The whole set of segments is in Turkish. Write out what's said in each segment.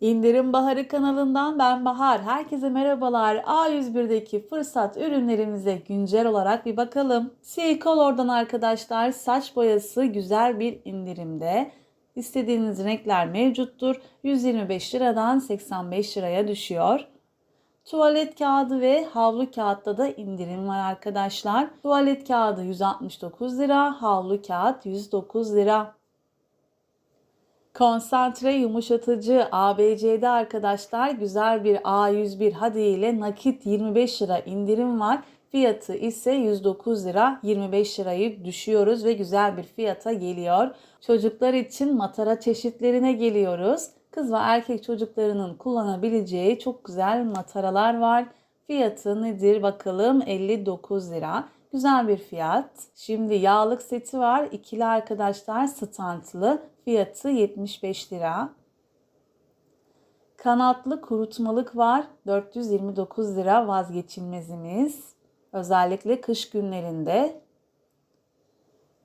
İndirim Baharı kanalından ben Bahar. Herkese merhabalar. A101'deki fırsat ürünlerimize güncel olarak bir bakalım. C-Color'dan arkadaşlar saç boyası güzel bir indirimde. İstediğiniz renkler mevcuttur. 125 liradan 85 liraya düşüyor. Tuvalet kağıdı ve havlu kağıtta da indirim var arkadaşlar. Tuvalet kağıdı 169 lira, havlu kağıt 109 lira. Konsantre yumuşatıcı ABC'de arkadaşlar güzel bir A101 hadi ile nakit 25 lira indirim var. Fiyatı ise 109 lira 25 lirayı düşüyoruz ve güzel bir fiyata geliyor. Çocuklar için matara çeşitlerine geliyoruz. Kız ve erkek çocuklarının kullanabileceği çok güzel mataralar var. Fiyatı nedir bakalım 59 lira. Güzel bir fiyat. Şimdi yağlık seti var. İkili arkadaşlar stantlı. Fiyatı 75 lira. Kanatlı kurutmalık var. 429 lira vazgeçilmezimiz. Özellikle kış günlerinde.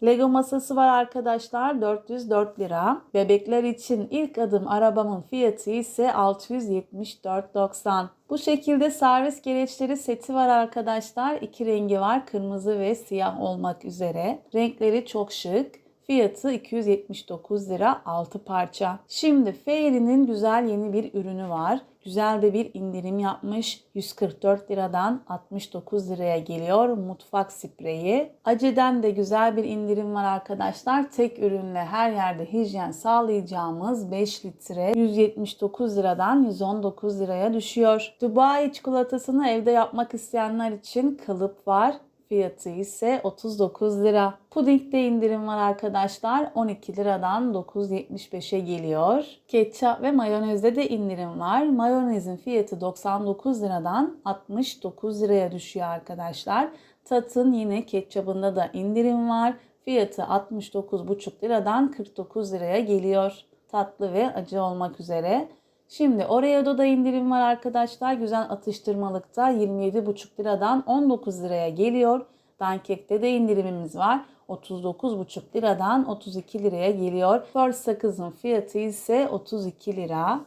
Lego masası var arkadaşlar 404 lira. Bebekler için ilk adım arabamın fiyatı ise 674.90. Bu şekilde servis gereçleri seti var arkadaşlar. İki rengi var kırmızı ve siyah olmak üzere. Renkleri çok şık. Fiyatı 279 lira 6 parça. Şimdi Fairy'nin güzel yeni bir ürünü var. Güzel de bir indirim yapmış. 144 liradan 69 liraya geliyor mutfak spreyi. Aceden de güzel bir indirim var arkadaşlar. Tek ürünle her yerde hijyen sağlayacağımız 5 litre 179 liradan 119 liraya düşüyor. Dubai çikolatasını evde yapmak isteyenler için kalıp var. Fiyatı ise 39 lira. Pudingde indirim var arkadaşlar. 12 liradan 9.75'e geliyor. Ketçap ve mayonezde de indirim var. Mayonezin fiyatı 99 liradan 69 liraya düşüyor arkadaşlar. Tatın yine ketçabında da indirim var. Fiyatı 69,5 liradan 49 liraya geliyor. Tatlı ve acı olmak üzere. Şimdi Oreo'da da indirim var arkadaşlar. Güzel atıştırmalıkta 27,5 liradan 19 liraya geliyor. Dankek'te de indirimimiz var. 39,5 liradan 32 liraya geliyor. First sakızın fiyatı ise 32 lira.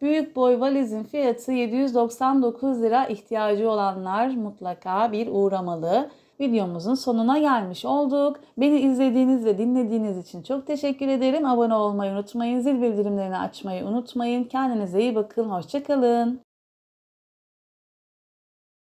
Büyük boy valizin fiyatı 799 lira. İhtiyacı olanlar mutlaka bir uğramalı. Videomuzun sonuna gelmiş olduk. Beni izlediğiniz ve dinlediğiniz için çok teşekkür ederim. Abone olmayı unutmayın. Zil bildirimlerini açmayı unutmayın. Kendinize iyi bakın. Hoşçakalın.